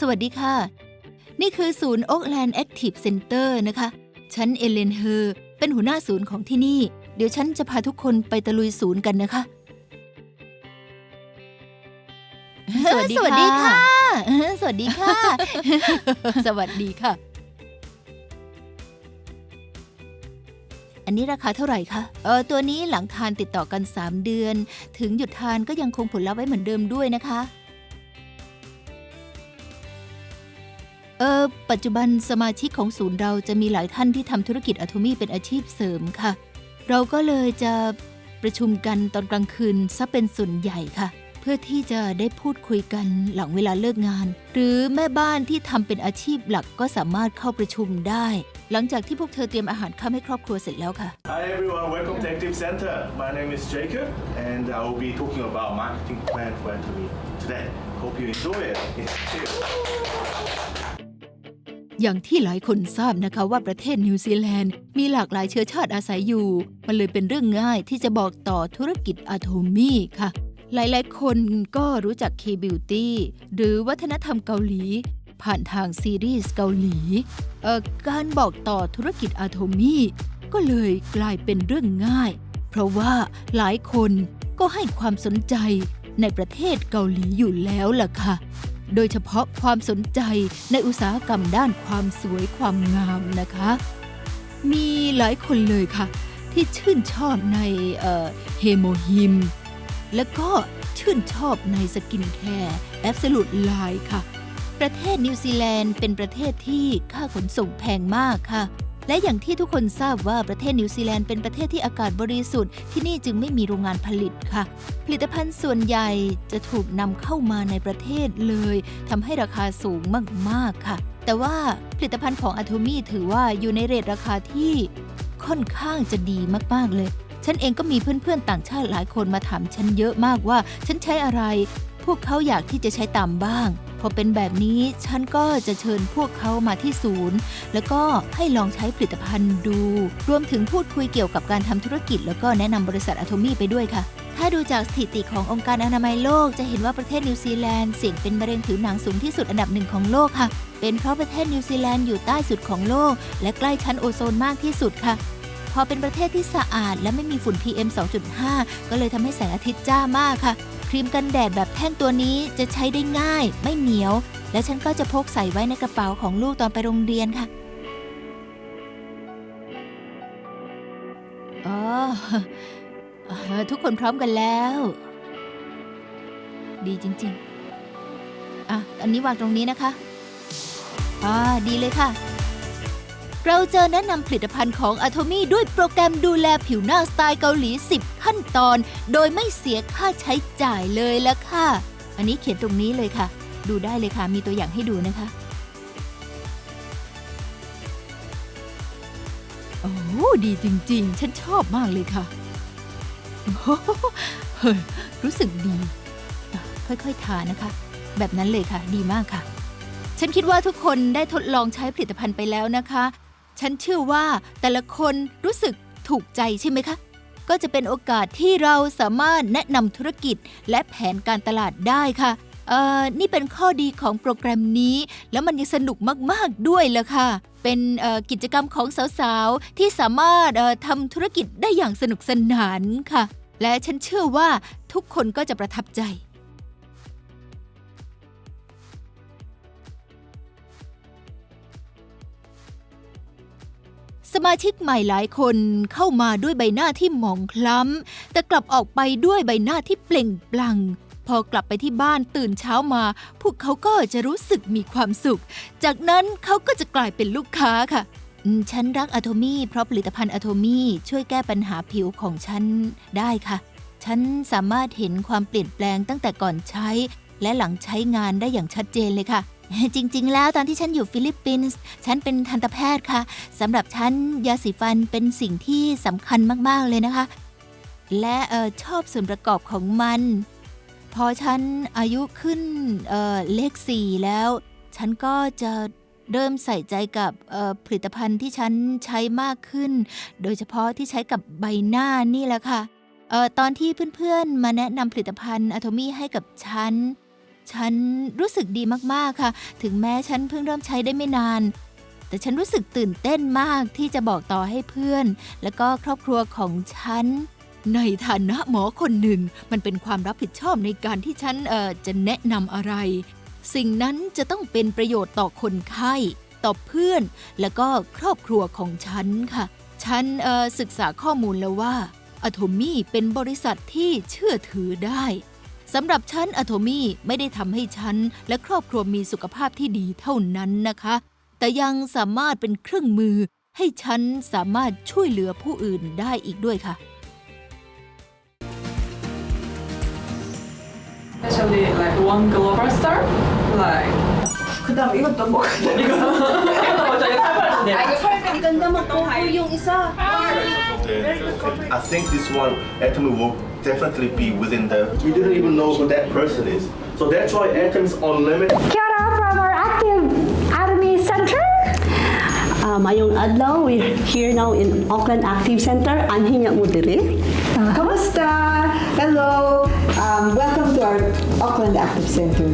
สวัสดีค่ะ นี่คือศูนย์ Oakland Active Center นะคะ ฉันเอเลนเฮอร์เป็นหัวหน้าศูนย์ของที่นี่ เดี๋ยวฉันจะพาทุกคนไปตะลุยศูนย์กันนะคะ สวัสดีสวัสดีค่ะเออสวัสดีค่ะ สวัสดีค่ะ อันนี้ราคาเท่าไหร่คะ เออตัวนี้หลังทานติดต่อกัน 3 เดือน ถึงหยุดทานก็ยังคงผลลัพธ์ไว้เหมือนเดิมด้วยนะคะ ออปัจจุบันสมาชิกของศูนย์เราจะมีหลายท่านที่ทำธุรกิจอะโทมี่เป็นอาชีพเสริมค่ะ เราก็เลยจะประชุมกันตอนกลางคืนซะเป็นส่วนใหญ่ค่ะ เพื่อที่จะได้พูดคุยกันหลังเวลาเลิกงาน หรือแม่บ้านที่ทำเป็นอาชีพหลักก็สามารถเข้าประชุมได้ หลังจากที่พวกเธอเตรียมอาหารข้าให้ครอบครัวเสร็จแล้วค่ะ Hi everyone, welcome to Active Center. My name is Jacob and I will be talking about marketing plan for Anthony today. Hope you enjoy it. Cheers. อย่างที่หลายคนทราบนะคะว่าประเทศนิวซีแลนด์มีหลากหลายเชื้อชาติอาศัยอยู่ มันเลยเป็นเรื่องง่ายที่จะบอกต่อธุรกิจอะโทมี่ค่ะ หลายๆ คนก็รู้จัก K-Beauty หรือวัฒนธรรมเกาหลี ผ่านทางซีรีส์เกาหลีเอ่อการบอกต่อธุรกิจอะโทมี่ก็เลยกลายเป็นเรื่องง่าย เพราะว่าหลายคนก็ให้ความสนใจในประเทศเกาหลีอยู่แล้วล่ะค่ะ โดยเฉพาะความสนใจในอุตสาหกรรมด้านความสวยความงามนะคะ มีหลายคนเลยค่ะ ที่ชื่นชอบในเฮโมฮิม และก็ชื่นชอบในสกินแคร์แอบสูตไลน์ค่ะ ประเทศนิวซีแลนด์เป็นประเทศที่ค่าขนส่งแพงมากค่ะ และอย่างที่ทุกคนทราบว่าประเทศนิวซีแลนด์เป็นประเทศที่อากาศบริสุทธิ์ที่นี่จึงไม่มีโรงงานผลิตค่ะ ผลิตภัณฑ์ส่วนใหญ่จะถูกนำเข้ามาในประเทศเลยทำให้ราคาสูงมากๆค่ะ แต่ว่าผลิตภัณฑ์ของ a t o m y ถือว่าอยู่ในเรทราคาที่ค่อนข้างจะดีมากๆเลย ฉันเองก็มีเพื่อนๆต่างชาติหลายคนมาถามฉันเยอะมากว่า ฉันใช้อะไร พวกเขาอยากที่จะใช้ตามบ้าง อเป็นแบบนี้ฉันก็จะเชิญพวกเขามาที่ศูนย์ แล้วก็ให้ลองใช้ผลิตภัณฑ์ดู รวมถึงพูดคุยเกี่ยวกับการทำธุรกิจ แล้วก็แนะนำบริษัทอะโทมี่ไปด้วยค่ะ ถ้าดูจากสถิติขององค์การอนามัยโลก จะเห็นว่าประเทศนิวซีแลนด์เสี่ยงเป็นมะเร็งผิวหนังสูงที่สุดอันดับหนึ่งของโลกค่ะ เป็นเพราะประเทศนิวซีแลนด์อยู่ใต้สุดของโลก และใกล้ชั้นโอโซนมากที่สุดค่ะพอเป็นประเทศที่สะอาดและไม่มีฝุ่น PM 2.5 ก็เลยทำให้แสงอาทิตย์จ้ามากค่ะ รีมกันแดดแบบแท่งตัวนี้จะใช้ได้ง่าย ไม่เหนียว และฉันก็จะพกใส่ไว้ในกระเป๋าของลูกตอนไปโรงเรียนค่ะอ๋อเอ่อทุกคนพร้อมกันแล้ว ดีจริง ๆ อะ อันนี้วางตรงนี้นะคะ อ่า ดีเลยค่ะ เราจะแนะนำผลิตภัณฑ์ของ a t o m y ด้วยโปรแกรมดูแลผิวหน้าสไตล์เกาหลี 10 ขั้นตอน โดยไม่เสียค่าใช้จ่ายเลยละค่ะ อันนี้เขียนตรงนี้เลยค่ะ ดูได้เลยค่ะ มีตัวอย่างให้ดูนะคะ โอ้ดีจริงๆ ฉันชอบมากเลยค่ะเฮ้ยรู้สึกดี ค่อยๆ ทานะคะ แบบนั้นเลยค่ะ ดีมากค่ะ ฉันคิดว่าทุกคนได้ทดลองใช้ผลิตภัณฑ์ไปแล้วนะคะ ฉันเชื่อว่าแต่ละคนรู้สึกถูกใจใช่ไหมคะ ก็จะเป็นโอกาสที่เราสามารถแนะนำธุรกิจและแผนการตลาดได้ค่ะเอ่อนี่เป็นข้อดีของโปรแกรมนี้ แล้วมันยังสนุกมาก ๆ ด้วยล่ะค่ะ เป็นกิจกรรมของสาว ๆ ที่สามารถทำธุรกิจได้อย่างสนุกสนานค่ะ และฉันเชื่อว่าทุกคนก็จะประทับใจ สมาชิกใหม่หลายคนเข้ามาด้วยใบหน้าที่หมองคล้ำ แต่กลับออกไปด้วยใบหน้าที่เปล่งปลั่ง พอกลับไปที่บ้านตื่นเช้ามา พวกเขาก็จะรู้สึกมีความสุข จากนั้นเขาก็จะกลายเป็นลูกค้าค่ะ ฉันรักอะโทมี่เพราะผลิตภัณฑ์อะโทมี่ช่วยแก้ปัญหาผิวของฉันได้ค่ะ ฉันสามารถเห็นความเปลี่ยนแปลงตั้งแต่ก่อนใช้ และหลังใช้งานได้อย่างชัดเจนเลยค่ะ จริง ๆ แล้วตอนที่ฉันอยู่ฟิลิปปินส์ฉันเป็นทันตแพทย์ค่ะสำหรับฉันยาสีฟันเป็นสิ่งที่สำคัญมาก ๆ เลยนะคะ และออชอบส่วนประกอบของมัน พอฉันอายุขึ้นเเลขสี่แล้ว ฉันก็จะเริ่มใส่ใจกับผลิตภัณฑ์ที่ฉันใช้มากขึ้น โดยเฉพาะที่ใช้กับใบหน้านี่แหละค่ะออตอนที่เพื่อนๆมาแนะนำผลิตภัณฑ์อะโทมี่ให้กับฉัน ฉันรู้สึกดีมากๆค่ะ ถึงแม้ฉันเพิ่งเริ่มใช้ได้ไม่นาน แต่ฉันรู้สึกตื่นเต้นมากที่จะบอกต่อให้เพื่อน และก็ครอบครัวของฉัน ในฐานะหมอคนหนึ่ง มันเป็นความรับผิดชอบในการที่ฉันเอ่อจะแนะนำอะไร สิ่งนั้นจะต้องเป็นประโยชน์ต่อคนไข้ ต่อเพื่อน และก็ครอบครัวของฉันค่ะ ฉันเอ่อศึกษาข้อมูลแล้วว่าอะโทมี่เป็นบริษัทที่เชื่อถือได้ สำหรับฉันอะโทมี่ไม่ได้ทำให้ฉัน และครอบครัวมีสุขภาพที่ดีเท่านั้นนะคะ แต่ยังสามารถเป็นเครื่องมือ ให้ฉันสามารถช่วยเหลือผู้อื่นได้อีกด้วยค่ะ Especially like one global star, like 그다음 이것도 뭐 이거 이거 먼저 이거 해봐야 돼. 아 이거 설명 이건데 뭐또 후용 있어? I think this one Atomy will definitely be within the. We didn't even know who that person is. So that's why Atom's unlimited. Kia ora from our active Academy Center. Uh, mayong adlaw, we're here now in Auckland Active Center. Anhin mo diri. Kamusta? Hello. Um, welcome to our Auckland Active Center.